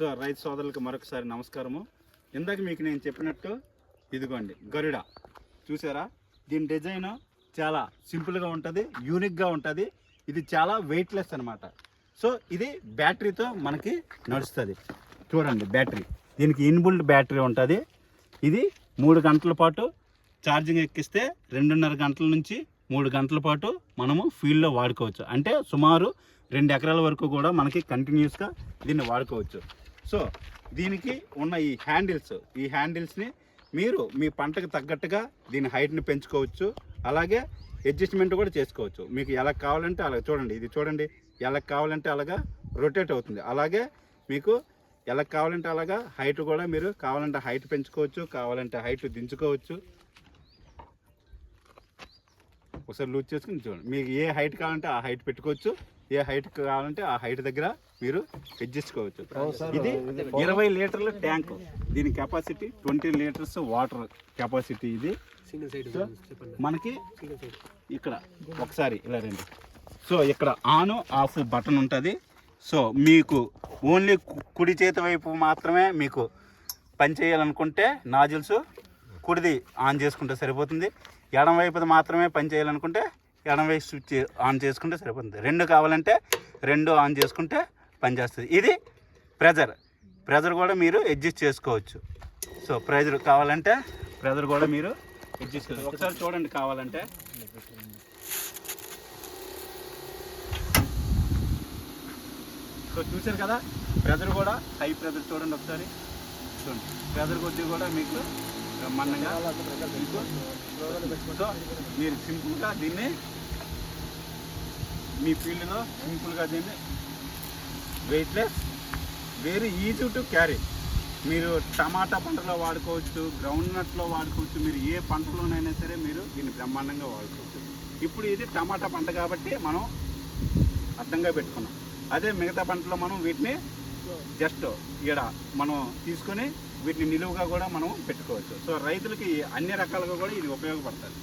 So రైతు సోదరులకు మరొకసారి నమస్కారము. ఇందాక మీకు నేను చెప్పినట్టు ఇదిగోండి గరుడ. చూసారా? దీని డిజైన్ చాలా సింపుల్గా ఉంటుంది యూనిక్గా ఉంటుంది. ఇది చాలా వెయిట్లెస్ అనమాట సో ఇది బ్యాటరీతో మనకి నడుస్తుంది. చూడండి బ్యాటరీ దీనికి ఇన్బుల్డ్ బ్యాటరీ ఉంటుంది. ఇది మూడు గంటల పాటు ఛార్జింగ్ ఎక్కిస్తే రెండున్నర గంటల నుంచి మూడు గంటల పాటు మనము ఫీల్డ్లో వాడుకోవచ్చు. అంటే సుమారు రెండు ఎకరాల వరకు కూడా మనకి కంటిన్యూస్గా దీన్ని వాడుకోవచ్చు. సో దీనికి ఉన్న ఈ హ్యాండిల్స్ ఈ హ్యాండిల్స్ని మీరు మీ పంటకు తగ్గట్టుగా దీని హైట్ని పెంచుకోవచ్చు. అలాగే అడ్జస్ట్మెంట్ కూడా చేసుకోవచ్చు. మీకు ఎలా కావాలంటే అలా చూడండి. ఇది చూడండి. ఎలా కావాలంటే అలాగా రొటేట్ అవుతుంది. అలాగే మీకు ఎలా కావాలంటే అలాగా హైట్ కూడా మీరు కావాలంటే హైట్ పెంచుకోవచ్చు కావాలంటే హైట్ దించుకోవచ్చు. ఒకసారి లూజ్ చేసుకుని చూడండి. మీకు ఏ హైట్ కావాలంటే ఆ హైట్ పెట్టుకోవచ్చు. ఏ హైట్ కావాలంటే ఆ హైట్ దగ్గర మీరు అడ్జస్ట్కోవచ్చు ఇది ఇరవై లీటర్ల ట్యాంక్. దీని capacity twenty litres water capacity ఇది. మనకి ఇక్కడ ఒకసారి ఇలా రండి. సో ఇక్కడ ఆన్ ఆఫ్ బటన్ ఉంటుంది. సో మీకు ఓన్లీ కుడి చేతి వైపు మాత్రమే మీకు పని చేయాలనుకుంటే నాజిల్స్ కుడిది ఆన్ చేసుకుంటే సరిపోతుంది. ఎడం వైపుది మాత్రమే పని చేయాలనుకుంటే ఎడం వైపు స్విచ్ ఆన్ చేసుకుంటే సరిపోతుంది. రెండు కావాలంటే రెండు ఆన్ చేసుకుంటే పనిచేస్తుంది ఇది ప్రెజర్. ప్రెజర్ కూడా మీరు అడ్జస్ట్ చేసుకోవచ్చు. సో ప్రెజర్ కావాలంటే ప్రెజర్ కూడా మీరు అడ్జస్ట్ చేసుకోవచ్చు ఒకసారి చూడండి కావాలంటే. సో చూశారు కదా? ప్రెజర్ కూడా హై ప్రెజర్ చూడండి ఒకసారి. చూడండి. ప్రెజర్ కొద్ది కూడా మీకు బ్రహ్మాండంగా. సో మీరు సింపుల్గా దీన్ని మీ ఫీల్డ్లో సింపుల్గా దీన్ని weightless very easy to carry. మీరు టమాటా పంటలో వాడుకోవచ్చు గ్రౌండ్ నట్లో వాడుకోవచ్చు మీరు ఏ పంటలోనైనా సరే మీరు దీన్ని బ్రహ్మాండంగా వాడుకోవచ్చు. ఇప్పుడు ఇది టమాటా పంట కాబట్టి మనం అర్థంగా పెట్టుకున్నాం. అదే మిగతా పంటలో మనం వీటిని జస్ట్ ఇక్కడ మనం తీసుకొని వీటిని నిలువుగా కూడా మనం పెట్టుకోవచ్చు. సో రైతులకి అన్ని రకాలుగా కూడా ఇది ఉపయోగపడుతుంది.